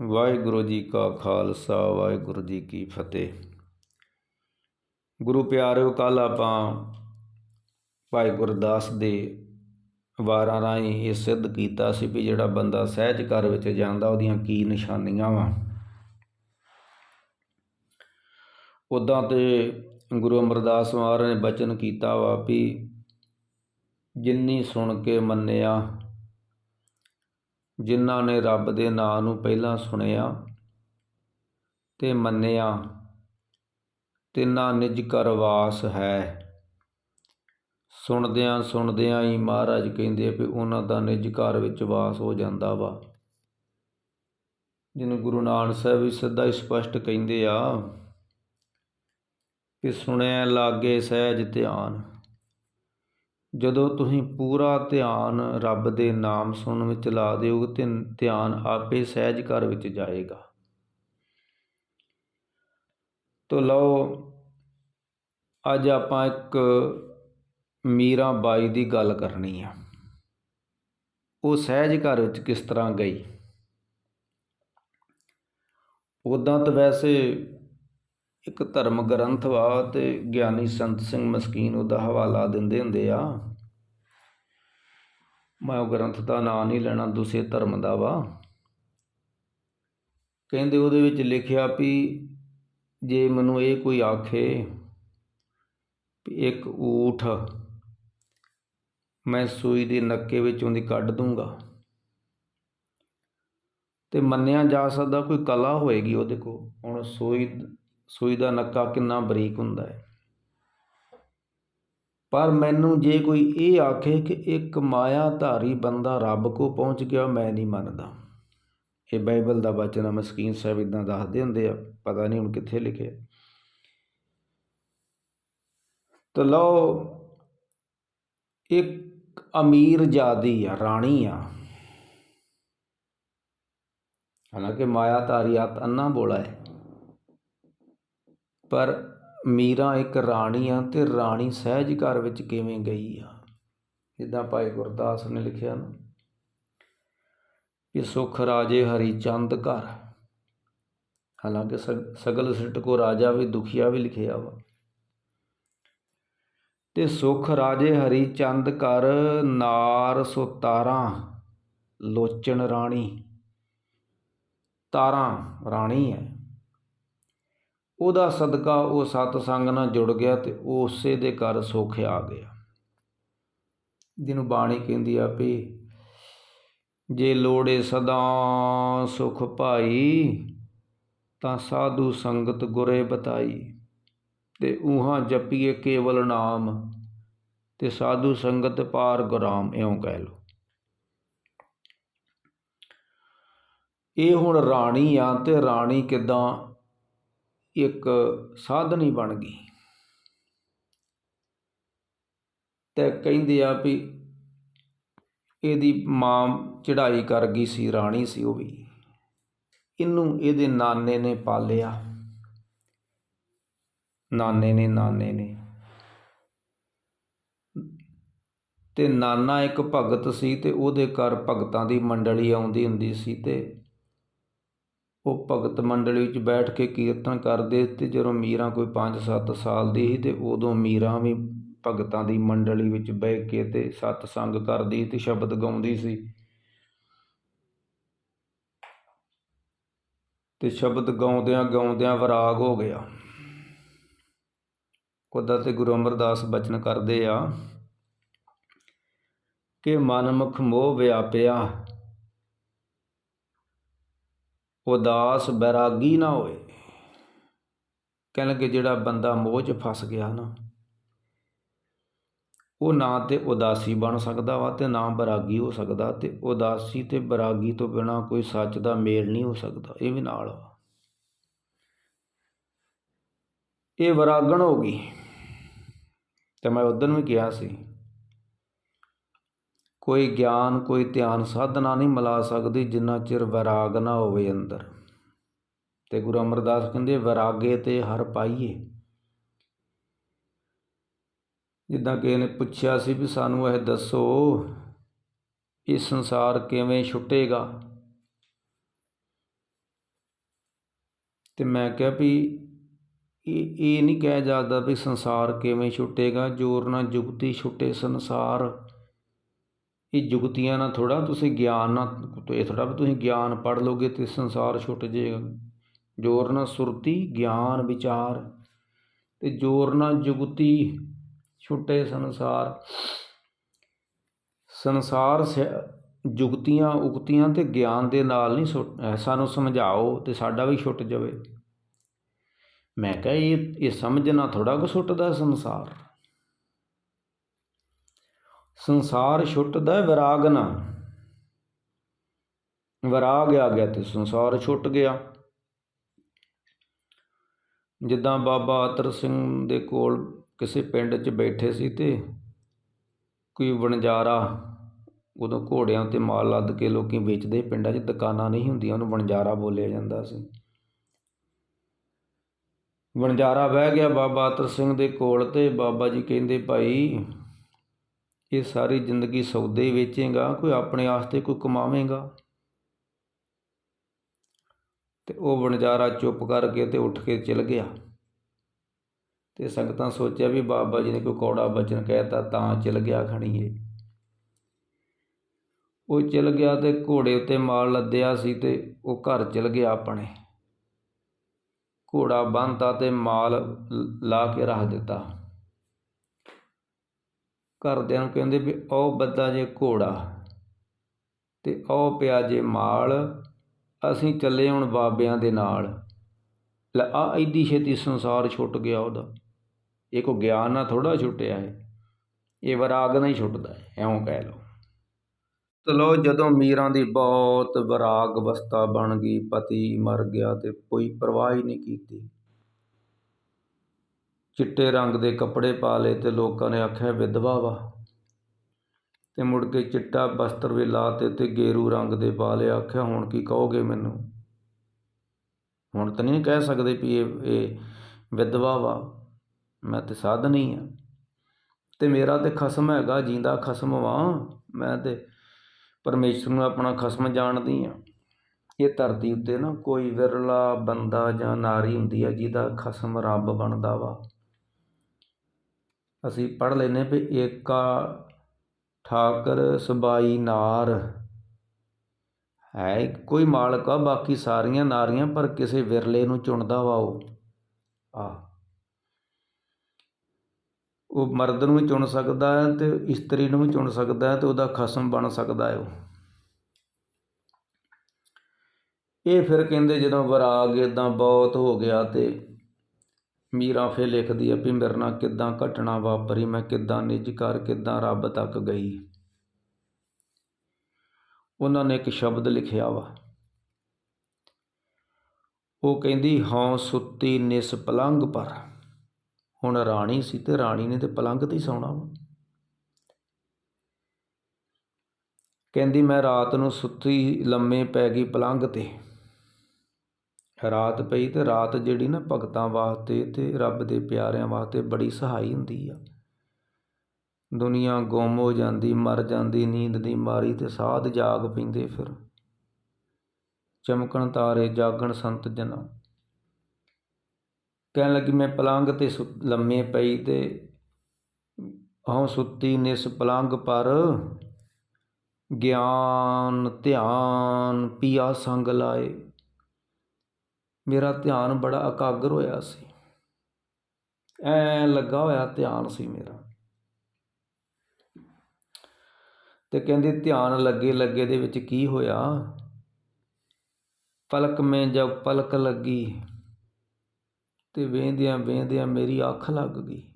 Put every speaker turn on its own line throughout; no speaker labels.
ਵਾਹਿਗੁਰੂ ਜੀ ਕਾ ਖਾਲਸਾ, ਵਾਹਿਗੁਰੂ ਜੀ ਕੀ ਫਤਿਹ। ਗੁਰੂ ਪਿਆਰਿਓ ਕੱਲ ਆਪਾਂ ਭਾਈ ਗੁਰਦਾਸ ਦੇ ਵਾਰਾਂ ਰਾਹੀਂ ਇਹ ਸਿੱਧ ਕੀਤਾ ਸੀ ਵੀ ਜਿਹੜਾ ਬੰਦਾ ਸਹਿਜ ਘਰ ਵਿੱਚ ਜਾਂਦਾ, ਉਹਦੀਆਂ ਕੀ ਨਿਸ਼ਾਨੀਆਂ ਵਾ। ਉਦਾਂ ਤੇ ਗੁਰੂ ਅਮਰਦਾਸ ਮਹਾਰਾਜ ਨੇ ਬਚਨ ਕੀਤਾ ਵਾ ਵੀ ਜਿੰਨੀ ਸੁਣ ਕੇ ਮੰਨਿਆ ਜਿਨ੍ਹਾਂ ਨੇ ਰੱਬ ਦੇ ਨਾਂ ਨੂੰ ਪਹਿਲਾਂ ਸੁਣਿਆ ਤੇ ਮੰਨਿਆ। ਤਿੰਨਾਂ ਨਿਜ ਕਰ ਵਾਸ ਹੈ। ਸੁਣਦਿਆਂ ਸੁਣਦਿਆਂ ਹੀ ਮਹਾਰਾਜ ਕਹਿੰਦੇ ਵੀ ਉਹਨਾਂ ਦਾ ਨਿਜ ਘਰ ਵਿੱਚ ਵਾਸ ਹੋ ਜਾਂਦਾ ਵਾ। ਜਿਹਨੂੰ ਗੁਰੂ ਨਾਨਕ ਸਾਹਿਬ ਵੀ ਸਿੱਧਾ ਹੀ ਸਪਸ਼ਟ ਕਹਿੰਦੇ ਆ ਕਿ ਸੁਣਿਆ ਲਾਗੇ ਸਹਿਜ ਧਿਆਨ। ਜਦੋਂ ਤੁਸੀਂ ਪੂਰਾ ਧਿਆਨ ਰੱਬ ਦੇ ਨਾਮ ਸੁਣਨ ਵਿੱਚ ਲਾ ਦਿਓ ਤੇ ਧਿਆਨ ਆਪੇ ਸਹਿਜ ਘਰ ਵਿੱਚ ਜਾਏਗਾ। ਤੋ ਲਓ, ਅੱਜ ਆਪਾਂ ਇੱਕ ਮੀਰਾ ਬਾਈ ਦੀ ਗੱਲ ਕਰਨੀ ਆ। ਉਹ ਸਹਿਜ ਘਰ ਵਿੱਚ ਕਿਸ ਤਰ੍ਹਾਂ ਗਈ? ਉਦਾਂ ਤਾਂ ਵੈਸੇ ਇੱਕ ਧਰਮ ਗ੍ਰੰਥ ਵਾ ਤੇ ਗਿਆਨੀ ਸੰਤ ਸਿੰਘ ਮਸਕੀਨ ਉਹਦਾ ਹਵਾਲਾ ਦਿੰਦੇ ਹੁੰਦੇ ਆ। ਮੈਂ ਉਹ ਗ੍ਰੰਥ ਦਾ ਨਾਂ ਨਹੀਂ ਲੈਣਾ, ਦੂਸਰੇ ਧਰਮ ਦਾ ਵਾ। ਕਹਿੰਦੇ ਉਹਦੇ ਵਿੱਚ ਲਿਖਿਆ ਵੀ ਜੇ ਮੈਨੂੰ ਇਹ ਕੋਈ ਆਖੇ ਵੀ ਇੱਕ ਊਠ ਮੈਂ ਸੂਈ ਦੇ ਨੱਕੇ ਵਿੱਚੋਂ ਦੀ ਕੱਢ ਦੂੰਗਾ ਤੇ ਮੰਨਿਆ ਜਾ ਸਕਦਾ ਕੋਈ ਕਲਾ ਹੋਏਗੀ ਉਹਦੇ ਕੋਲ। ਹੁਣ ਸੂਈ ਸੂਈ ਦਾ ਨੱਕਾ ਕਿੰਨਾ ਬਰੀਕ ਹੁੰਦਾ ਹੈ। ਪਰ ਮੈਨੂੰ ਜੇ ਕੋਈ ਇਹ ਆਖੇ ਕਿ ਇੱਕ ਮਾਇਆ ਧਾਰੀ ਬੰਦਾ ਰੱਬ ਕੋ ਪਹੁੰਚ ਗਿਆ, ਮੈਂ ਨਹੀਂ ਮੰਨਦਾ। ਇਹ ਬਾਈਬਲ ਦਾ ਵਚਨ ਆ, ਮਸਕੀਨ ਸਾਹਿਬ ਇਦਾਂ ਦੱਸਦੇ ਹੁੰਦੇ ਆ, ਪਤਾ ਨਹੀਂ ਹੁਣ ਕਿੱਥੇ ਲਿਖਿਆ ਤਾਂ ਲਓ, ਇੱਕ ਅਮੀਰ ਜਾਦੀ ਆ, ਰਾਣੀ ਆ। ਹਾਲਾਂਕਿ ਮਾਇਆ ਧਾਰੀ ਆਤ ਅੰਨਾ ਬੋਲਾ ਹੈ। ਪਰ ਮੀਰਾ ਇੱਕ ਰਾਣੀ ਆ ਤੇ ਰਾਣੀ ਸਹਿਜ ਘਰ ਵਿੱਚ ਕਿਵੇਂ ਗਈ ਆ? ਜਿੱਦਾਂ ਭਾਈ ਗੁਰਦਾਸ ਨੇ ਲਿਖਿਆ ਨਾ ਕਿ ਸੁਖ ਰਾਜੇ ਹਰੀ ਚੰਦ ਘਰ। ਹਾਲਾਂਕਿ ਸਗਲ ਸਿੱਟ ਕੋ ਰਾਜਾ ਵੀ ਦੁਖੀਆ ਵੀ ਲਿਖਿਆ ਵਾ। ਤੇ ਸੁਖ ਰਾਜੇ ਹਰੀ ਚੰਦ ਘਰ ਨਾਰ ਸੋ ਤਾਰਾਂ ਲੋਚਣ ਰਾਣੀ। ਤਾਰਾਂ ਰਾਣੀ ਹੈ। ਉਹਦਾ ਸਦਕਾ ਉਹ ਸਤ ਸੰਗ ਨਾਲ ਜੁੜ ਗਿਆ ਤੇ ਉਸੇ ਦੇ ਘਰ ਸੁੱਖ ਆ ਗਿਆ। ਜਿਹਨੂੰ ਬਾਣੀ ਕਹਿੰਦੀ ਆ ਵੀ ਜੇ ਲੋੜੇ ਸਦਾ ਸੁਖ ਭਾਈ ਤਾਂ ਸਾਧੂ ਸੰਗਤ ਗੁਰੇ ਬਤਾਈ। ਤੇ ਉਹਾਂ ਜਪੀਏ ਕੇਵਲ ਨਾਮ, ਤੇ ਸਾਧੂ ਸੰਗਤ ਪਾਰ ਗੁਰਾਮ, ਇਉਂ ਕਹਿ ਲੋ ਇਹ ਹੁਣ ਰਾਣੀ ਆ ਤੇ ਰਾਣੀ ਕਿਦਾਂ ਇੱਕ ਸਾਧਨੀ ਬਣ ਗਈ। ਤੇ ਕਹਿੰਦੇ ਆ ਵੀ ਇਹਦੀ ਮਾਂ ਚੜਾਈ ਕਰ ਗਈ ਸੀ, ਰਾਣੀ ਸੀ ਉਹ ਵੀ। ਇਹਨੂੰ ਇਹਦੇ ਨਾਨੇ ਨੇ ਪਾਲਿਆ। ਨਾਨੇ ਨੇ ਨਾਨੇ ਨੇ। ਤੇ ਨਾਨਾ ਇੱਕ ਭਗਤ ਸੀ ਤੇ ਉਹਦੇ ਘਰ ਭਗਤਾਂ ਦੀ ਮੰਡਲੀ ਆਉਂਦੀ ਹੁੰਦੀ ਸੀ ਤੇ ਉਹ ਭਗਤ ਮੰਡਲੀ ਵਿੱਚ ਬੈਠ ਕੇ ਕੀਰਤਨ ਕਰਦੇ ਤੇ ਜਦੋਂ ਮੀਰਾ ਕੋਈ 5-7 ਸਾਲ ਦੀ ਸੀ ਤੇ ਉਦੋਂ ਮੀਰਾ ਵੀ ਭਗਤਾਂ ਦੀ ਮੰਡਲੀ ਵਿੱਚ ਬਹਿ ਕੇ ਤੇ ਸਤਸੰਗ ਕਰਦੀ ਤੇ ਸ਼ਬਦ ਗਾਉਂਦੀ ਸੀ। ਤੇ ਸ਼ਬਦ ਗਾਉਂਦਿਆਂ ਗਾਉਂਦਿਆਂ ਵਿਰਾਗ ਹੋ ਗਿਆ। ਉਹਦਾ ਤੇ ਗੁਰੂ ਅਮਰਦਾਸ ਬਚਨ ਕਰਦੇ ਆ ਕਿ ਮਨਮੁਖ ਮੋਹ ਵਿਆਪਿਆ। ਉਦਾਸ ਬੈਰਾਗੀ ਨਾ ਹੋਏ। ਕਹਿਣ ਕਿ ਜਿਹੜਾ ਬੰਦਾ ਮੋਹ 'ਚ ਫਸ ਗਿਆ ਨਾ, ਉਹ ਨਾ ਤੇ ਉਦਾਸੀ ਬਣ ਸਕਦਾ ਵਾ ਤੇ ਨਾ ਬਰਾਗੀ ਹੋ ਸਕਦਾ ਤੇ ਉਦਾਸੀ ਤੇ ਬਰਾਗੀ ਤੋਂ ਬਿਨਾ ਕੋਈ ਸੱਚ ਦਾ ਮੇਲ ਨਹੀਂ ਹੋ ਸਕਦਾ, ਇਹ ਵੀ ਨਾਲ ਵਾ। ਇਹ ਵਿਰਾਗਣ ਹੋ ਗਈ। ਤੇ ਮੈਂ ਉਦੋਂ ਵੀ ਕਿਹਾ ਸੀ ਕੋਈ ਗਿਆਨ, ਕੋਈ ਧਿਆਨ ਸਾਧਨਾ ਨਹੀਂ ਮਿਲਾ ਸਕਦੀ ਜਿੰਨਾ ਚਿਰ ਵਿਰਾਗ ਨਾ ਹੋਵੇ ਅੰਦਰ। ਤੇ ਗੁਰੂ ਅਮਰਦਾਸ ਕਹਿੰਦੇ, ਵਿਰਾਗੇ ਤੇ ਹਰ ਪਾਈਏ। ਜਿੱਦਾਂ ਕਿ ਇਹਨੇ ਪੁੱਛਿਆ ਸੀ ਵੀ ਸਾਨੂੰ ਇਹ ਦੱਸੋ ਇਹ ਸੰਸਾਰ ਕਿਵੇਂ ਛੁੱਟੇਗਾ? ਤੇ ਮੈਂ ਕਿਹਾ ਵੀ ਇਹ ਇਹ ਨਹੀਂ ਕਿਹਾ ਜਾਂਦਾ ਵੀ ਸੰਸਾਰ ਕਿਵੇਂ ਛੁੱਟੇਗਾ, ਜੋਰ ਨਾਲ ਜੁਗਤੀ ਛੁੱਟੇ ਸੰਸਾਰ। ਇਹ ਜੁਗਤੀਆਂ ਨਾਲ ਥੋੜ੍ਹਾ ਤੁਸੀਂ ਗਿਆਨ ਨਾਲ ਇਹ ਥੋੜ੍ਹਾ ਵੀ ਤੁਸੀਂ ਗਿਆਨ ਪੜ੍ਹ ਲਓਗੇ ਅਤੇ ਸੰਸਾਰ ਛੁੱਟ ਜਾਏਗਾ। ਜੋਰ ਨਾਲ ਸੁਰਤੀ, ਗਿਆਨ, ਵਿਚਾਰ ਅਤੇ ਜੋਰ ਨਾਲ ਜੁਗਤੀ ਛੁੱਟੇ ਸੰਸਾਰ। ਸੰਸਾਰ ਜੁਗਤੀਆਂ, ਉਗਤੀਆਂ ਤੇ ਗਿਆਨ ਦੇ ਨਾਲ ਨਹੀਂ ਸਾਨੂੰ ਸਮਝਾਓ ਤੇ ਸਾਡਾ ਵੀ ਛੁੱਟ ਜਾਵੇ। ਮੈਂ ਕਿਹਾ ਇਹ ਇਹ ਸਮਝਣਾ ਥੋੜਾ ਕੁ ਛੁੱਟਦਾ ਸੰਸਾਰ। ਸੰਸਾਰ ਛੁੱਟਦਾ ਵਿਰਾਗ ਨਾਲ ਵਿਰਾਗ ਆ ਗਿਆ ਤੇ ਸੰਸਾਰ ਛੁੱਟ ਗਿਆ। ਜਿੱਦਾਂ ਬਾਬਾ ਆਤਰ ਸਿੰਘ ਦੇ ਕੋਲ ਕਿਸੇ ਪਿੰਡ 'ਚ ਬੈਠੇ ਸੀ ਤੇ ਕੋਈ ਵਣਜਾਰਾ ਉਦੋਂ ਘੋੜਿਆਂ ਤੇ ਮਾਲ ਲੱਦ ਕੇ ਲੋਕੀ ਵੇਚਦੇ, ਪਿੰਡਾਂ 'ਚ ਦੁਕਾਨਾਂ ਨਹੀਂ ਹੁੰਦੀਆਂ, ਉਹਨੂੰ ਵਣਜਾਰਾ ਬੋਲਿਆ ਜਾਂਦਾ ਸੀ। ਵਣਜਾਰਾ ਬਹਿ ਗਿਆ ਬਾਬਾ ਆਤਰ ਸਿੰਘ ਦੇ ਕੋਲ ਤੇ ਬਾਬਾ ਜੀ ਕਹਿੰਦੇ, ਭਾਈ ਇਹ ਸਾਰੀ ਜ਼ਿੰਦਗੀ ਸੌਦੇ ਹੀ ਵੇਚੇਗਾ, ਕੋਈ ਆਪਣੇ ਆਸਤੇ ਕੋਈ ਕਮਾਵੇਂਗਾ। ਤੇ ਉਹ ਵਣਜਾਰਾ ਚੁੱਪ ਕਰਕੇ ਤੇ ਉੱਠ ਕੇ ਚਲ ਗਿਆ। ਤੇ ਸੰਗਤਾਂ ਸੋਚਿਆ ਵੀ ਬਾਬਾ ਜੀ ਨੇ ਕੋਈ ਕੌੜਾ ਬਚਨ ਕਹਿਤਾ ਤਾਂ ਚਲ ਗਿਆ ਖਣੀਏ ਉਹ ਚਲ ਗਿਆ ਤੇ ਘੋੜੇ ਉੱਤੇ ਮਾਲ ਲੱਦਿਆ ਸੀ ਤੇ ਉਹ ਘਰ ਚਲ ਗਿਆ ਆਪਣੇ। ਘੋੜਾ ਬੰਨਤਾ ਤੇ ਮਾਲ ਲਾ ਕੇ ਰੱਖ ਦਿੱਤਾ। ਘਰਦਿਆਂ ਨੂੰ ਕਹਿੰਦੇ ਵੀ ਉਹ ਬੱਦਾ ਜੇ ਘੋੜਾ ਅਤੇ ਉਹ ਪਿਆ ਜੇ ਮਾਲ, ਅਸੀਂ ਚੱਲੇ ਹੁਣ ਬਾਬਿਆਂ ਦੇ ਨਾਲ। ਲੈ ਆ ਐਡੀ ਛੇਤੀ ਸੰਸਾਰ ਛੁੱਟ ਗਿਆ ਉਹਦਾ। ਇਹ ਕੋ ਗਿਆਨ ਨਾਲ ਥੋੜਾ ਛੁੱਟਿਆ ਹੈ ਇਹ ਵਿਰਾਗ ਨਾਲ ਹੀ ਛੁੱਟਦਾ ਹੈ, ਐਉਂ ਕਹਿ ਲਓ। ਚਲੋ ਜਦੋਂ ਮੀਰਾਂ ਦੀ ਬਹੁਤ ਵਿਰਾਗ ਅਵਸਥਾ ਬਣ ਗਈ, ਪਤੀ ਮਰ ਗਿਆ ਤੇ ਕੋਈ ਪਰਵਾਹ ਹੀ ਨਹੀਂ ਕੀਤੀ। ਚਿੱਟੇ ਰੰਗ ਦੇ ਕੱਪੜੇ ਪਾ ਲਏ ਅਤੇ ਲੋਕਾਂ ਨੇ ਆਖਿਆ, ਵਿਧਵਾ ਵਾ। ਅਤੇ ਮੁੜ ਕੇ ਚਿੱਟਾ ਵਸਤਰ ਵੀ ਲਾ ਤੇ ਤੇ ਗੇਰੂ ਰੰਗ ਦੇ ਪਾ ਲਏ ਆਖਿਆ, ਹੁਣ ਕੀ ਕਹੋਗੇ ਮੈਨੂੰ? ਹੁਣ ਤਾਂ ਨਹੀਂ ਕਹਿ ਸਕਦੇ ਵੀ ਇਹ ਇਹ ਵਿਧਵਾ ਵਾ। ਮੈਂ ਤਾਂ ਸਾਧਨ ਹੀ ਹਾਂ ਅਤੇ ਮੇਰਾ ਤਾਂ ਖਸਮ ਹੈਗਾ, ਜਿੰਦਾ ਖਸਮ ਵਾਂ। ਮੈਂ ਤਾਂ ਪਰਮੇਸ਼ਰ ਨੂੰ ਆਪਣਾ ਖਸਮ ਜਾਣਦੀ ਹਾਂ ਇਹ ਧਰਤੀ ਉੱਤੇ ਨਾ ਕੋਈ ਵਿਰਲਾ ਬੰਦਾ ਜਾਂ ਨਾਰੀ ਹੁੰਦੀ ਆ ਜਿਹਦਾ ਖਸਮ ਰੱਬ ਬਣਦਾ ਵਾ। ਅਸੀਂ ਪੜ੍ਹ ਲੈਨੇ ਵੀ ਏਕਾ ਠਾਕਰ ਸਬਾਈ ਨਾਰ। ਹੈ ਕੋਈ ਮਾਲਕ ਆ, ਬਾਕੀ ਸਾਰੀਆਂ ਨਾਰੀਆਂ, ਪਰ ਕਿਸੇ ਵਿਰਲੇ ਨੂੰ ਚੁਣਦਾ ਵਾ ਉਹ। ਆ। ਉਹ ਮਰਦ ਨੂੰ ਵੀ ਚੁਣ ਸਕਦਾ ਹੈ ਤੇ ਇਸਤਰੀ ਨੂੰ ਵੀ ਚੁਣ ਸਕਦਾ ਹੈ ਤੇ ਉਹਦਾ ਖਸਮ ਬਣ ਸਕਦਾ ਹੈ ਉਹ। ਇਹ ਫਿਰ ਕਹਿੰਦੇ ਜਦੋਂ ਵਿਰਾਗ ਇਦਾਂ ਬਹੁਤ ਹੋ ਗਿਆ ਤੇ ਮੀਰਾ ਫਿਰ ਲਿਖਦੀ ਹੈ ਵੀ ਮੇਰੇ ਨਾਲ ਕਿੱਦਾਂ ਘਟਨਾ ਵਾਪਰੀ, ਮੈਂ ਕਿੱਦਾਂ ਨਿੱਜ ਕਰ ਕਿੱਦਾਂ ਰੱਬ ਤੱਕ ਗਈ। ਉਹਨਾਂ ਨੇ ਇੱਕ ਸ਼ਬਦ ਲਿਖਿਆ ਵਾ। ਉਹ ਕਹਿੰਦੀ ਹਾਂ ਸੁੱਤੀ ਨਿਸ ਪਲੰਗ ਪਰ। ਹੁਣ ਰਾਣੀ ਸੀ ਤੇ ਰਾਣੀ ਨੇ ਤੇ ਪਲੰਗ ਤੇ ਹੀ ਸੌਣਾ ਵਾ। ਕਹਿੰਦੀ, ਮੈਂ ਰਾਤ ਨੂੰ ਸੁੱਤੀ ਲੰਮੇ ਪੈ ਗਈ ਪਲੰਗ ਤੇ। ਰਾਤ ਪਈ ਤੇ ਰਾਤ ਜਿਹੜੀ ਨਾ ਭਗਤਾਂ ਵਾਸਤੇ ਅਤੇ ਰੱਬ ਦੇ ਪਿਆਰਿਆਂ ਵਾਸਤੇ ਬੜੀ ਸਹਾਈ ਹੁੰਦੀ ਆ। ਦੁਨੀਆ ਗੁੰਮ ਹੋ ਜਾਂਦੀ, ਮਰ ਜਾਂਦੀ, ਨੀਂਦ ਦੀ ਮਾਰੀ ਤੇ ਸਾਧ ਜਾਗ ਪੈਂਦੇ ਫਿਰ। ਚਮਕਣ ਤਾਰੇ, ਜਾਗਣ ਸੰਤ ਜਨਾ। ਕਹਿਣ ਲੱਗੀ, ਮੈਂ ਪਲੰਗ ਤੇ ਲੰਮੇ ਪਈ ਤੇ ਹਉ ਸੁੱਤੀ ਨਿਸ ਪਲੰਗ ਪਰ ਗਿਆਨ ਧਿਆਨ ਪੀਆ ਸੰਗ ਲਾਏ। ਮੇਰਾ ਧਿਆਨ ਬੜਾ ਇਕਾਗਰ ਹੋਇਆ ਸੀ। ਐ ਲੱਗਾ ਹੋਇਆ ਧਿਆਨ ਸੀ ਮੇਰਾ। ਤੇ ਕਹਿੰਦੇ ਧਿਆਨ ਲੱਗੇ ਲੱਗੇ ਦੇ ਵਿੱਚ ਕੀ ਹੋਇਆ? ਪਲਕ ਮੈਂ ਜਦ ਪਲਕ ਲੱਗੀ ਤੇ ਵੇਂਦਿਆਂ ਵੇਂਦਿਆਂ ਮੇਰੀ ਅੱਖ ਲੱਗ ਗਈ।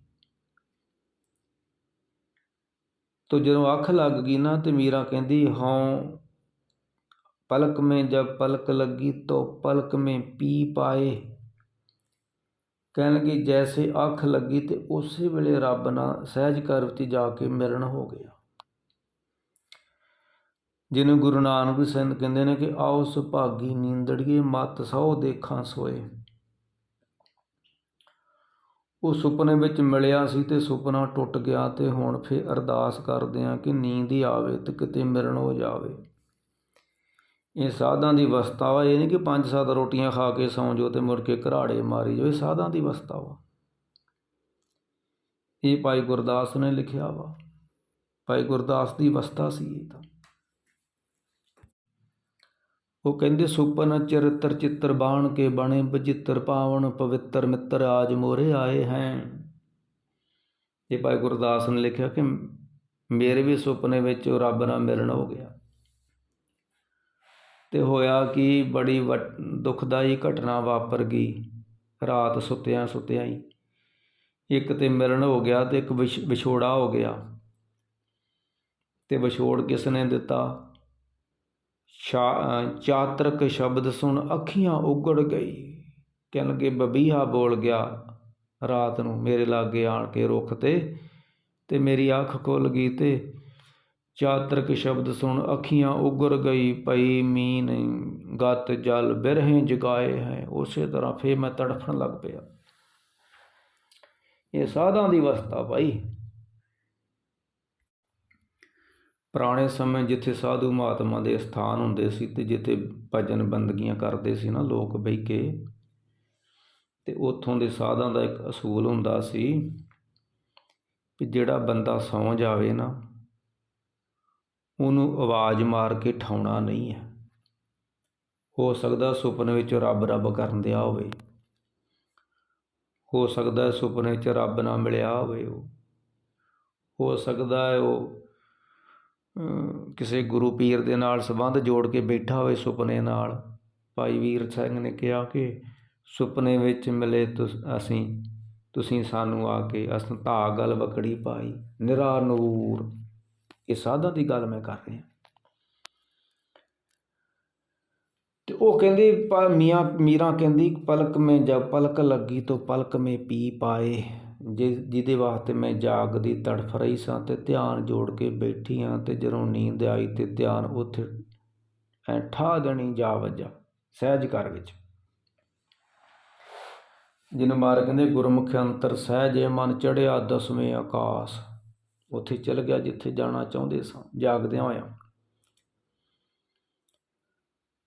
ਤੋ ਜਦੋਂ ਅੱਖ ਲੱਗ ਗਈ ਨਾ ਤੇ ਮੀਰਾ ਕਹਿੰਦੀ ਹਾਂ पलक में जब पलक लगी तो पलक में पी पाए ਕਹਿਣ ਲੱਗੀ ਜੈਸੇ ਅੱਖ ਲੱਗੀ ਤੇ ਉਸੇ ਵੇਲੇ ਰੱਬ ਨਾਲ ਸਹਿਜ ਕਰ ਵਿੱਚ ਜਾ ਕੇ ਮਿਲਣ ਹੋ ਗਿਆ ਜਿਹਨੂੰ ਗੁਰੂ ਨਾਨਕ ਸਿੰਘ ਕਹਿੰਦੇ ਨੇ ਕਿ ਆਓ ਸੁਭਾਗੀ ਨੀਂਦੜੀਏ ਮਤ ਸੋ ਦੇਖਾਂ ਸੋਏ ਉਹ ਸੁਪਨੇ ਵਿੱਚ ਮਿਲਿਆ ਸੀ ਤੇ ਸੁਪਨਾ ਟੁੱਟ ਗਿਆ ਤੇ ਹੁਣ ਫੇਰ ਅਰਦਾਸ ਕਰਦੇ ਆ ਕਿ ਨੀਂਦ ਹੀ ਆਵੇ ਤੇ ਕਿਤੇ ਮਿਲਣ ਹੋ ਜਾਵੇ ਇਹ ਸਾਧਾਂ ਦੀ ਅਵਸਥਾ ਵਾ, ਇਹ ਨਹੀਂ ਕਿ ਪੰਜ ਸੱਤ ਰੋਟੀਆਂ ਖਾ ਕੇ ਸੌਂ ਜਾਓ ਤੇ ਮੁੜ ਕੇ ਘਰਾੜੇ ਮਾਰੀ ਜਾਓ, ਇਹ ਸਾਧਾਂ ਦੀ ਅਵਸਥਾ ਵਾ। ਇਹ ਭਾਈ ਗੁਰਦਾਸ ਨੇ ਲਿਖਿਆ ਵਾ, ਭਾਈ ਗੁਰਦਾਸ ਦੀ ਅਵਸਥਾ ਸੀ ਇਹ ਤਾਂ। ਉਹ ਕਹਿੰਦੇ, ਸੁਪਨ ਚਰਿੱਤਰ ਚਿੱਤਰ ਬਾਣ ਕੇ ਬਣੇ, ਬਚਿੱਤਰ ਪਾਵਨ ਪਵਿੱਤਰ ਮਿੱਤਰ ਆਜ ਮੋਰੇ ਆਏ ਹੈ। ਇਹ ਭਾਈ ਗੁਰਦਾਸ ਨੇ ਲਿਖਿਆ ਕਿ ਮੇਰੇ ਵੀ ਸੁਪਨੇ ਵਿੱਚ ਉਹ ਰੱਬ ਨਾਲ ਮਿਲਣ ਹੋ ਗਿਆ। ਅਤੇ ਹੋਇਆ ਕਿ ਬੜੀ ਵ ਦੁਖਦਾਈ ਘਟਨਾ ਵਾਪਰ ਗਈ। ਰਾਤ ਸੁੱਤਿਆਂ ਸੁੱਤਿਆਂ ਹੀ ਇੱਕ ਤਾਂ ਮਿਲਣ ਹੋ ਗਿਆ ਅਤੇ ਇੱਕ ਵਿਛ- ਵਿਛੋੜਾ ਹੋ ਗਿਆ। ਅਤੇ ਵਿਛੋੜ ਕਿਸ ਨੇ ਦਿੱਤਾ? ਸ਼ਾ- ਚਾਤਰਕ ਸ਼ਬਦ ਸੁਣ ਅੱਖੀਆਂ ਉਗੜ ਗਈ। ਕਹਿਣ ਲੱਗੇ, ਬਬੀਹਾ ਬੋਲ ਗਿਆ, ਰਾਤ ਨੂੰ ਮੇਰੇ ਲਾਗੇ ਆਣ ਕੇ ਰੁੱਖ ਤੇ ਤੇ ਮੇਰੀ ਅੱਖ ਖੁੱਲ ਗਈ ਤੇ ਚਾਤਰਕ ਸ਼ਬਦ ਸੁਣ ਅੱਖੀਆਂ ਉਗੜ ਗਈ ਪਈ ਮੀਨ ਗਤ ਜਲ ਬਿਰਹੇ ਜਗਾਏ ਹੈ। ਉਸੇ ਤਰ੍ਹਾਂ ਫੇਰ ਮੈਂ ਤੜਫਣ ਲੱਗ ਪਿਆ। ਇਹ ਸਾਧਾਂ ਦੀ ਅਵਸਥਾ ਭਾਈ। ਪੁਰਾਣੇ ਸਮੇਂ ਜਿੱਥੇ ਸਾਧੂ ਮਹਾਤਮਾ ਦੇ ਸਥਾਨ ਹੁੰਦੇ ਸੀ ਤੇ ਜਿੱਥੇ ਭਜਨ ਬੰਦਗੀਆਂ ਕਰਦੇ ਸੀ ਨਾ ਲੋਕ ਬਹਿ ਕੇ ਤੇ ਉੱਥੋਂ ਦੇ ਸਾਧਾਂ ਦਾ ਇੱਕ ਅਸੂਲ ਹੁੰਦਾ ਸੀ ਕਿ ਜਿਹੜਾ ਬੰਦਾ ਸੌਂ ਜਾਵੇ ਨਾ ਉਹਨੂੰ ਆਵਾਜ਼ ਮਾਰ ਕੇ ਠਾਉਣਾ ਨਹੀਂ ਹੈ। ਹੋ ਸਕਦਾ ਸੁਪਨੇ ਵਿੱਚ ਰੱਬ ਰੱਬ ਕਰਨ ਦਿਆ ਹੋਵੇ। ਹੋ ਸਕਦਾ ਸੁਪਨੇ ਵਿੱਚ ਰੱਬ ਨਾਲ ਮਿਲਿਆ ਹੋਵੇ ਉਹ। ਹੋ ਸਕਦਾ ਹੈ ਉਹ ਕਿਸੇ ਗੁਰੂ ਪੀਰ ਦੇ ਨਾਲ ਸੰਬੰਧ ਜੋੜ ਕੇ ਬੈਠਾ ਹੋਵੇ ਸੁਪਨੇ ਨਾਲ। ਭਾਈ ਵੀਰ ਸਿੰਘ ਨੇ ਕਿਹਾ ਕਿ ਸੁਪਨੇ ਵਿੱਚ ਮਿਲੇ ਤੁਸ, ਅਸੀਂ, ਤੁਸੀਂ ਸਾਨੂੰ ਆ ਕੇ ਅਸਾਂ ਧਾਗਲ ਗਲ ਪਾਈ ਨਿਰਾ ਨੂਰ ਇਹ ਸਾਧਾਂ ਦੀ ਗੱਲ ਮੈਂ ਕਰ ਰਿਹਾ। ਤੇ ਉਹ ਕਹਿੰਦੀ ਮੀਆਂ, ਮੀਰਾ ਕਹਿੰਦੀ, ਪਲਕ ਮੈਂ ਜਬ ਪਲਕ ਲੱਗੀ ਤੋ ਪਲਕ ਮੈਂ ਪੀ ਪਾਏ। ਜਿ, ਜਿਹਦੇ ਵਾਸਤੇ ਮੈਂ ਜਾਗਦੀ ਤੜਫ ਰਹੀ ਸਾਂ ਤੇ ਧਿਆਨ ਜੋੜ ਕੇ ਬੈਠੀ ਹਾਂ ਤੇ ਜਦੋਂ ਨੀਂਦ ਆਈ ਤੇ ਧਿਆਨ ਉੱਥੇ ਐ ਠਾ ਦੇਣੀ ਜਾ ਵਜਾ, ਸਹਿਜ ਘਰ ਵਿੱਚ। ਜਿਹਨੂੰ ਮਾਰ ਕਹਿੰਦੇ ਗੁਰਮੁਖ ਅੰਤਰ ਸਹਿਜੇ ਮਨ ਚੜਿਆ ਦਸਵੇਂ ਆਕਾਸ਼। ਉੱਥੇ ਚਲ ਗਿਆ ਜਿੱਥੇ ਜਾਣਾ ਚਾਹੁੰਦੇ ਸਾਂ, ਜਾਗਦਿਆਂ ਹੋਇਆ।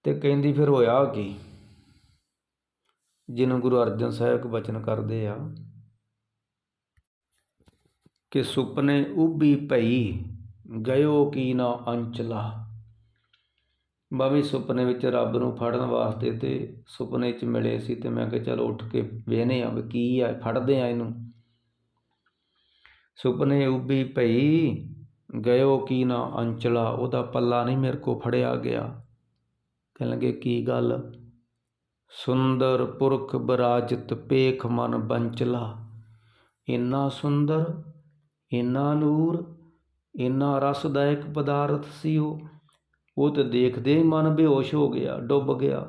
ਤੇ ਕਹਿੰਦੀ ਫਿਰ ਹੋਇਆ ਕੀ? ਜਿਹਨੂੰ ਗੁਰੂ ਅਰਜਨ ਸਾਹਿਬ ਇੱਕ ਬਚਨ ਕਰਦੇ ਆ ਕਿ ਸੁਪਨੇ ਉਭੀ ਭਈ, ਗਇਓ ਕੀ ਨਾ ਅੰਚਲਾ। ਮੈਂ ਵੀ ਸੁਪਨੇ ਵਿੱਚ ਰੱਬ ਨੂੰ ਫੜਨ ਵਾਸਤੇ ਤੇ ਸੁਪਨੇ 'ਚ ਮਿਲੇ ਸੀ ਤੇ ਮੈਂ ਕਿਹਾ ਚਲੋ ਉੱਠ ਕੇ ਵੇਹਨੇ ਆ ਵੀ ਕੀ ਆ, ਫੜਦੇ ਆ ਇਹਨੂੰ। ਸੁਪਨੇ ਉਭੀ ਭਈ ਗਇਓ ਕੀ ਨਾ ਅੰਚਲਾ, ਉਹਦਾ ਪੱਲਾ ਨਹੀਂ ਮੇਰੇ ਕੋ ਫੜਿਆ ਗਿਆ। ਕਹਿਣ ਲੱਗੇ, ਕੀ ਗੱਲ? ਸੁੰਦਰ ਪੁਰਖ ਬਰਾਜਤ ਪੇਖ ਮਨ ਬੰਚਲਾ। ਇੰਨਾ ਸੁੰਦਰ, ਇੰਨਾ ਨੂਰ, ਇੰਨਾ ਰਸਦਾਇਕ ਪਦਾਰਥ ਸੀ ਉਹ। ਉਹ ਤੇ ਦੇਖਦੇ ਹੀ ਮਨ ਬੇਹੋਸ਼ ਹੋ ਗਿਆ, ਡੁੱਬ ਗਿਆ।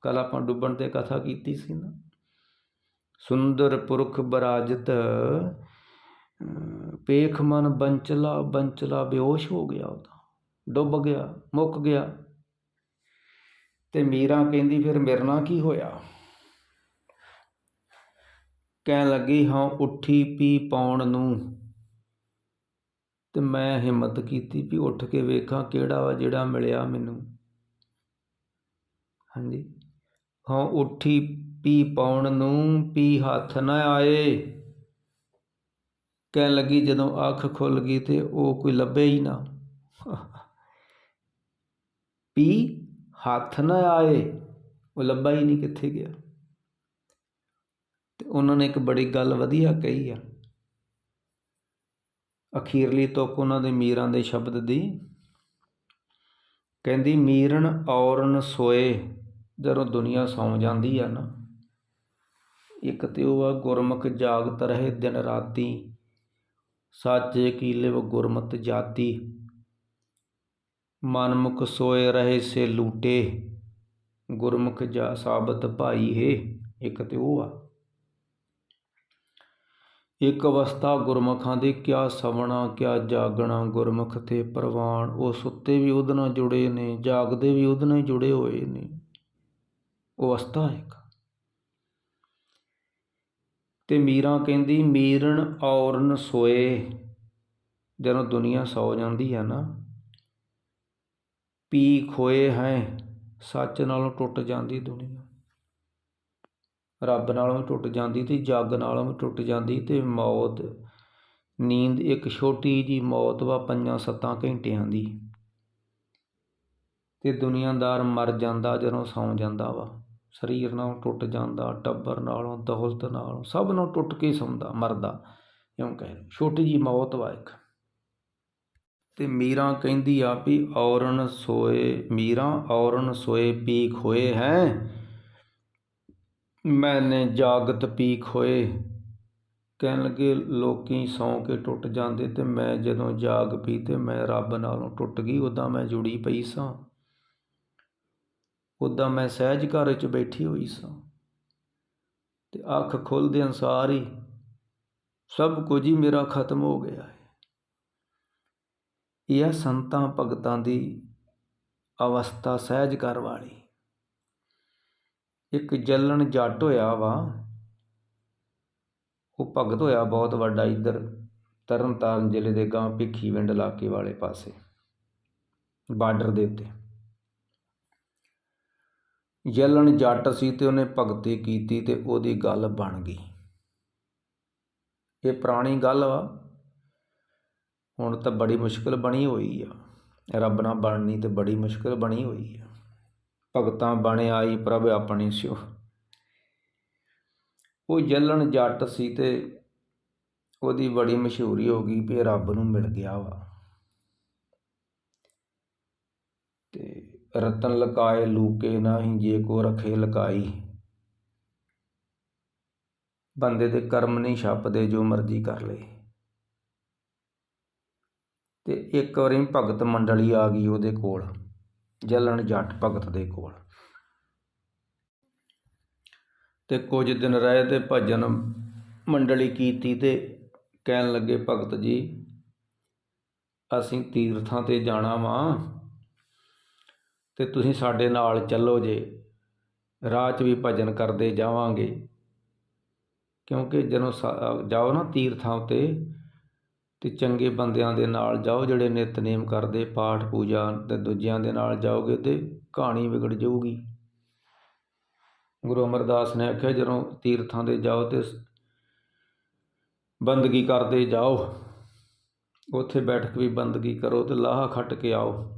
ਕੱਲ ਆਪਾਂ ਡੁੱਬਣ ਤੇ ਕਥਾ ਕੀਤੀ ਸੀ ਨਾ। ਸੁੰਦਰ ਪੁਰਖ ਬਰਾਜਤ ਪੇਖ ਮਨ ਬੰਚਲਾ ਬੰਚਲਾ ਬੇਹੋਸ਼ ਹੋ ਗਿਆ ਉਹਦਾ ਡੁੱਬ ਗਿਆ, ਮੁੱਕ ਗਿਆ। ਤੇ ਮੀਰਾ ਕਹਿੰਦੀ, ਫਿਰ ਮੇਰੇ ਨਾਲ ਕੀ ਹੋਇਆ? ਕਹਿਣ ਲੱਗੀ, ਹਾਂ, ਉੱਠੀ ਪੀ ਪਾਉਣ ਨੂੰ। ਤੇ ਮੈਂ ਹਿੰਮਤ ਕੀਤੀ ਵੀ ਉੱਠ ਕੇ ਵੇਖਾਂ ਕਿਹੜਾ ਵਾ, ਜਿਹੜਾ ਮਿਲਿਆ ਮੈਨੂੰ। ਹਾਂਜੀ। ਹਾਂ, ਉੱਠੀ ਪੀ ਪਾਉਣ ਨੂੰ, ਪੀ ਹੱਥ ਨਾ ਆਏ। ਕਹਿਣ ਲੱਗੀ, ਜਦੋਂ ਅੱਖ ਖੁੱਲ ਗਈ ਤੇ ਉਹ ਕੋਈ ਲੱਭੇ ਹੀ ਨਾ। ਪੀ ਹੱਥ ਨਾ ਆਏ, ਉਹ ਲੱਭਾ ਹੀ ਨਹੀਂ ਕਿੱਥੇ ਗਿਆ। ਤੇ ਉਹਨਾਂ ਨੇ ਇੱਕ ਬੜੀ ਗੱਲ ਵਧੀਆ ਕਹੀ ਆ। ਅਖੀਰਲੀ ਤੁਕ ਉਹਨਾਂ ਦੇ ਮੀਰਾਂ ਦੇ ਸ਼ਬਦ ਦੀ। ਕਹਿੰਦੀ, ਮੀਰਨ ਔਰਨ ਸੋਏ, ਜਦੋਂ ਦੁਨੀਆ ਸੌਂ ਜਾਂਦੀ ਆ ਨਾ। ਇੱਕ ਤੇ ਉਹ ਆ, ਗੁਰਮੁਖ ਜਾਗਤ ਰਹੇ ਦਿਨ ਰਾਤੀ। ਸਾਚੇ ਕੀ ਲਿਵ ਗੁਰਮਤ ਜਾਤੀ, ਮਨਮੁਖ ਸੋਏ ਰਹੇ ਸੇ ਲੂਟੇ, ਗੁਰਮੁਖ ਜਾ ਸਾਬਤ ਭਾਈ ਹੈ, ਇੱਕ ਤੇ ਉਹ ਆ। ਇੱਕ ਅਵਸਥਾ ਗੁਰਮੁਖਾਂ ਦੀ ਕਿਆ ਸਵਣਾ, ਕਿਆ ਜਾਗਣਾ, ਗੁਰਮੁਖ ਤੇ ਪ੍ਰਵਾਨ, ਉਹ ਸੁੱਤੇ ਵੀ ਉਹਦੇ ਨਾਲ ਜੁੜੇ ਨੇ, ਜਾਗਦੇ ਵੀ ਉਹਦੇ ਨਾਲ ਜੁੜੇ ਹੋਏ ਨੇ। ਉਹ ਅਵਸਥਾ ਇੱਕ ਅਤੇ ਮੀਰਾਂ ਕਹਿੰਦੀ, ਮੀਰਨ ਔਰਨ ਸੋਏ। ਜਦੋਂ ਦੁਨੀਆ ਸੌ ਜਾਂਦੀ ਆ ਨਾ ਪੀ ਖੋਏ ਹੈ, ਸੱਚ ਨਾਲੋਂ ਟੁੱਟ ਜਾਂਦੀ ਦੁਨੀਆ। ਰੱਬ ਨਾਲੋਂ ਵੀ ਟੁੱਟ ਜਾਂਦੀ ਤੇ ਜੱਗ ਨਾਲੋਂ ਵੀ ਟੁੱਟ ਜਾਂਦੀ ਤੇ ਮੌਤ, ਨੀਂਦ ਇੱਕ ਛੋਟੀ ਜੀ ਮੌਤ ਵਾ ਪੰਜਾਂ ਸੱਤਾਂ ਘੰਟਿਆਂ ਦੀ। ਤੇ ਦੁਨੀਆਦਾਰ ਮਰ ਜਾਂਦਾ ਜਦੋਂ ਸੌਂ ਜਾਂਦਾ ਵਾ। ਸਰੀਰ ਨਾਲੋਂ ਟੁੱਟ ਜਾਂਦਾ, ਟੱਬਰ ਨਾਲੋਂ ਦੌਲਤ ਨਾਲੋਂ, ਸਭ ਨਾਲੋਂ ਟੁੱਟ ਕੇ ਸੌਂਦਾ, ਮਰਦਾ। ਇਉਂ ਕਹਿ ਲਓ। ਛੋਟੀ ਜੀ ਮੌਤ ਵਾ ਇੱਕ। ਤੇ ਮੀਰਾਂ ਕਹਿੰਦੀ ਆ ਵੀ ਔਰਨ ਸੋਏ, ਮੀਰਾਂ, ਔਰਨ ਸੋਏ ਪੀ ਖੋਏ ਹੈ। ਮੈਨੇ ਜਾਗਤ ਪੀ ਖੋਏ ਕਹਿਣ ਲੱਗੇ, ਲੋਕੀ ਸੌਂ ਕੇ ਟੁੱਟ ਜਾਂਦੇ ਤੇ ਮੈਂ ਜਦੋਂ ਜਾਗ ਪਈ ਤੇ ਮੈਂ ਰੱਬ ਨਾਲੋਂ ਟੁੱਟ ਗਈ ਉਦਾਂ ਮੈਂ ਜੁੜੀ ਪਈ ਸਾਂ। ਉੱਦਾਂ ਮੈਂ ਸਹਿਜ ਘਰ ਵਿੱਚ ਬੈਠੀ ਹੋਈ ਸਾਂ। ਤੇ ਅੱਖ ਖੁੱਲਦੇ ਅਨਸਾਰ ਹੀ ਸਭ ਕੁਝ ਹੀ ਮੇਰਾ ਖਤਮ ਹੋ ਗਿਆ ਹੈ। ਇਹ ਸੰਤਾਂ ਭਗਤਾਂ ਦੀ ਅਵਸਥਾ ਸਹਿਜ ਘਰ ਵਾਲੀ। ਇੱਕ ਜਲਣ ਜੱਟ ਹੋਇਆ ਵਾ। ਉਹ ਭਗਤ ਹੋਇਆ ਬਹੁਤ ਵੱਡਾ ਇੱਧਰ ਤਰਨਤਾਰਨ ਜ਼ਿਲ੍ਹੇ ਦੇ ਗਾਂ ਭਿੱਖੀਵਿੰਡ ਇਲਾਕੇ ਵਾਲੇ ਪਾਸੇ, ਬਾਰਡਰ ਦੇ ਉੱਤੇ। ਜੱਲਣ ਜੱਟ ਸੀ ਤੇ ਉਹਨੇ ਭਗਤੀ ਕੀਤੀ ਤੇ ਉਹਦੀ ਗੱਲ ਬਣ ਗਈ। ਇਹ ਪੁਰਾਣੀ ਗੱਲ ਵਾ। ਹੁਣ ਤਾਂ ਬੜੀ ਮੁਸ਼ਕਲ ਬਣੀ ਹੋਈ ਆ। ਰੱਬ ਨਾਲ ਬਣਨੀ ਤੇ ਬੜੀ ਮੁਸ਼ਕਲ ਬਣੀ ਹੋਈ ਆ। ਭਗਤਾਂ ਬਣੇ ਆਈ ਪ੍ਰਭ ਆਪਣੀ ਸਿਓ। ਉਹ ਜਲਣ ਜੱਟ ਸੀ ਤੇ ਉਹਦੀ ਬੜੀ ਮਸ਼ਹੂਰੀ ਹੋ ਗਈ ਵੀ ਰੱਬ ਨੂੰ ਮਿਲ ਗਿਆ ਵਾ। ਤੇ ਰਤਨ ਲਕਾਏ ਲੂਕੇ ਨਾਹੀਂ ਜੇ ਕੋ ਰਖੇ ਲਕਾਈ। ਬੰਦੇ ਦੇ ਕਰਮ ਨਹੀਂ ਛੱਪਦੇ ਜੋ ਮਰਜ਼ੀ ਕਰ ਲੇ ਤੇ ਇੱਕ ਵਾਰੀ ਭਗਤ ਮੰਡਲੀ ਆ ਗਈ ਉਹਦੇ ਕੋਲ, ਜਲਣ ਜੱਟ ਭਗਤ ਦੇ ਕੋਲ। ਤੇ ਕੁਝ ਦਿਨ ਰਹੇ ਤੇ ਭਜਨ ਮੰਡਲੀ ਕੀਤੀ ਤੇ ਕਹਿਣ ਲੱਗੇ, ਭਗਤ ਜੀ, ਅਸੀਂ ਤੀਰਥਾਂ ਤੇ ਜਾਣਾ ਵਾਂ। ਅਤੇ ਤੁਸੀਂ ਸਾਡੇ ਨਾਲ ਚੱਲੋ ਜੇ। ਰਾਹ 'ਚ ਵੀ ਭਜਨ ਕਰਦੇ ਜਾਵਾਂਗੇ। ਕਿਉਂਕਿ ਜਦੋਂ ਸਾ- ਜਾਓ ਨਾ ਤੀਰਥਾਂ ਉੱਤੇ ਅਤੇ ਚੰਗੇ ਬੰਦਿਆਂ ਦੇ ਨਾਲ ਜਾਓ ਜਿਹੜੇ ਨਿਤਨੇਮ ਕਰਦੇ, ਪਾਠ ਪੂਜਾ ਅਤੇ ਦੂਜਿਆਂ ਦੇ ਨਾਲ ਜਾਓਗੇ ਤੇ ਕਹਾਣੀ ਵਿਗੜ ਜਾਊਗੀ। ਗੁਰੂ ਅਮਰਦਾਸ ਨੇ ਆਖਿਆ, ਜਦੋਂ ਤੀਰਥਾਂ ਦੇ ਜਾਓ ਤੇ ਬੰਦਗੀ ਕਰਦੇ ਜਾਓ। ਉੱਥੇ ਬੈਠ ਕੇ ਵੀ ਬੰਦਗੀ ਕਰੋ ਤੇ ਲਾਹਾ ਖੱਟ ਕੇ ਆਓ।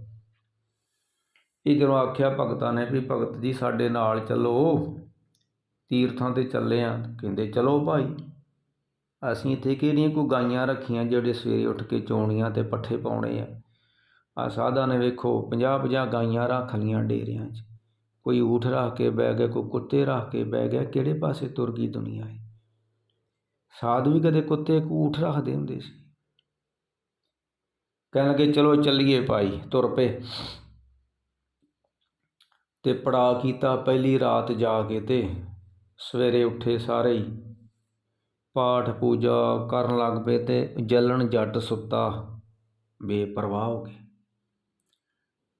ਇਹ ਜਦੋਂ ਆਖਿਆ ਭਗਤਾਂ ਨੇ ਵੀ ਭਗਤ ਜੀ ਸਾਡੇ ਨਾਲ ਚੱਲੋ, ਤੀਰਥਾਂ ਤੇ ਚੱਲੇ ਆ, ਕਹਿੰਦੇ ਚਲੋ ਭਾਈ। ਅਸੀਂ ਇੱਥੇ ਕਿਹੜੀਆਂ ਕੋਈ ਗਾਈਆਂ ਰੱਖੀਆਂ ਜਿਹੜੇ ਸਵੇਰੇ ਉੱਠ ਕੇ ਚੋਣੀਆਂ ਤੇ ਪੱਠੇ ਪਾਉਣੇ ਆ? ਆ ਸਾਧਾ ਨੇ ਵੇਖੋ 50 50 ਗਾਈਆਂ ਰੱਖ ਲੀਆਂ ਡੇਰਿਆਂ 'ਚ। ਕੋਈ ਊਠ ਰੱਖ ਕੇ ਬਹਿ ਗਿਆ, ਕੋਈ ਕੁੱਤੇ ਰੱਖ ਕੇ ਬਹਿ ਗਿਆ, ਕਿਹੜੇ ਪਾਸੇ ਤੁਰ ਗਈ ਦੁਨੀਆ ਹੈ ਸਾਧ ਵੀ ਕਦੇ ਕੁੱਤੇ ਕੋ ਊਠ ਰੱਖਦੇ ਹੁੰਦੇ ਸੀ। ਕਹਿਣ ਲੱਗੇ ਚਲੋ ਚੱਲੀਏ ਭਾਈ, ਤੁਰ ਪਏ। ਅਤੇ ਪੜਾਅ ਕੀਤਾ ਪਹਿਲੀ ਰਾਤ ਜਾ ਕੇ ਤੇ ਸਵੇਰੇ ਉੱਠੇ ਸਾਰੇ ਹੀ। ਪਾਠ ਪੂਜਾ ਕਰਨ ਲੱਗ ਪਏ ਅਤੇ ਜਲਣ ਜੱਟ ਸੁੱਤਾ। ਬੇਪਰਵਾਹ ਹੋ ਕੇ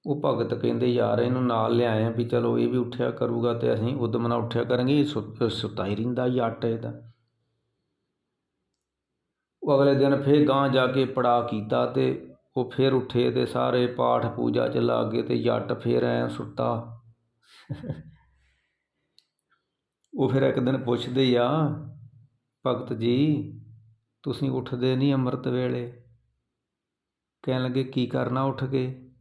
ਉਹ ਭਗਤ ਕਹਿੰਦੇ, ਯਾਰ, ਇਹਨੂੰ ਨਾਲ ਲਿਆਏ ਆ ਵੀ ਚਲੋ ਇਹ ਵੀ ਉੱਠਿਆ ਕਰੂਗਾ ਅਤੇ ਅਸੀਂ ਉਦਮ ਨਾਲ ਉੱਠਿਆ ਕਰਾਂਗੇ, ਇਹ ਸੁ- ਸੁੱਤਾ ਹੀ ਰਹਿੰਦਾ ਜੱਟ ਇਹਦਾ ਉਹ ਅਗਲੇ ਦਿਨ ਫਿਰ ਗਾਂ ਜਾ ਕੇ ਪੜਾ ਕੀਤਾ ਅਤੇ ਉਹ ਫਿਰ ਉੱਠੇ ਅਤੇ ਸਾਰੇ ਪਾਠ ਪੂਜਾ ਚ ਲੱਗ ਗਏ ਤੇ ਜੱਟ ਫਿਰ ਐਂ ਸੁੱਤਾ। ਉਹ ਫਿਰ ਇੱਕ ਦਿਨ ਪੁੱਛਦੇ ਆ, ਭਗਤ ਜੀ, ਤੁਸੀਂ ਉੱਠਦੇ ਨਹੀਂ ਅੰਮ੍ਰਿਤ ਵੇਲੇ? ਕਹਿਣ ਲੱਗੇ, ਕੀ ਕਰਨਾ ਉੱਠ ਕੇ?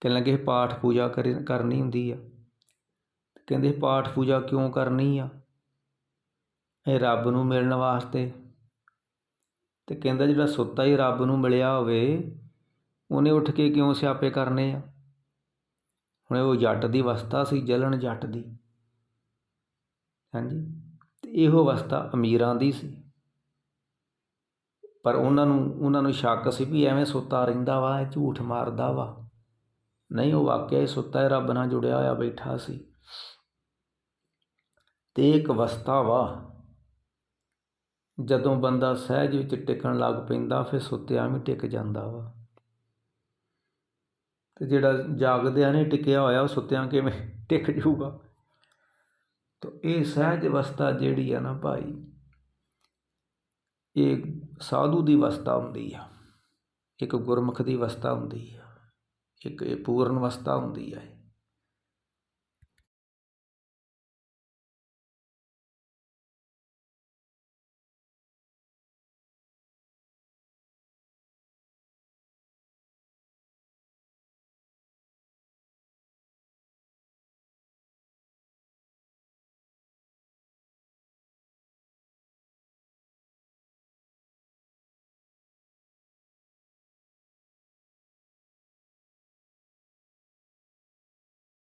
ਕਹਿਣ ਲੱਗੇ, ਪਾਠ ਪੂਜਾ ਕਰੀ, ਕਰਨੀ ਹੁੰਦੀ ਆ। ਕਹਿੰਦੇ, ਪਾਠ ਪੂਜਾ ਕਿਉਂ ਕਰਨੀ ਆ? ਇਹ ਰੱਬ ਨੂੰ ਮਿਲਣ ਵਾਸਤੇ। ਤੇ ਕਹਿੰਦਾ, ਜਿਹੜਾ ਸੁੱਤਾ ਹੀ ਰੱਬ ਨੂੰ ਮਿਲਿਆ ਹੋਵੇ, ਉਹਨੇ ਉੱਠ ਕੇ ਕਿਉਂ ਸਿਆਪੇ ਕਰਨੇ ਆ? ਹੁਣ ਉਹ ਜੱਟ ਦੀ ਅਵਸਥਾ ਸੀ, ਜਲਣ ਜੱਟ ਦੀ। ਹਾਂਜੀ? ਤੇ ਇਹੋ ਅਵਸਥਾ ਅਮੀਰਾਂ ਦੀ ਸੀ। ਪਰ ਉਹਨਾਂ ਨੂੰ ਉਹਨਾਂ ਨੂੰ ਸ਼ੱਕ ਸੀ ਵੀ ਐਵੇਂ ਸੁੱਤਾ ਰਹਿੰਦਾ ਵਾ, ਇਹ ਝੂਠ ਮਾਰਦਾ ਵਾ। ਨਹੀਂ, ਉਹ ਵਾਕਿਆ ਹੀ ਸੁੱਤਾ ਹੈ, ਰੱਬ ਨਾਲ ਜੁੜਿਆ ਹੋਇਆ ਬੈਠਾ ਸੀ। ਤੇ ਇੱਕ ਅਵਸਥਾ ਵਾ, ਜਦੋਂ ਬੰਦਾ ਸਹਿਜ ਵਿੱਚ ਟਿਕਣ ਲੱਗ ਪੈਂਦਾ, ਫਿਰ ਸੁੱਤਿਆਂ ਵੀ ਟਿਕ ਜਾਂਦਾ ਵਾ। ਅਤੇ ਜਿਹੜਾ ਜਾਗਦਿਆਂ ਨੇ, ਟਿਕਿਆ ਹੋਇਆ, ਉਹ ਸੁੱਤਿਆਂ ਕਿਵੇਂ ਟਿਕ ਜੂਗਾ ਤਾਂ ਇਹ ਸਹਿਜ ਅਵਸਥਾ ਜਿਹੜੀ ਆ ਨਾ ਭਾਈ, ਇਹ ਸਾਧੂ ਦੀ ਅਵਸਥਾ ਹੁੰਦੀ ਆ। ਇੱਕ ਗੁਰਮੁਖ ਦੀ ਅਵਸਥਾ ਹੁੰਦੀ ਆ। ਇੱਕ ਇਹ ਪੂਰਨ ਅਵਸਥਾ ਹੁੰਦੀ ਆ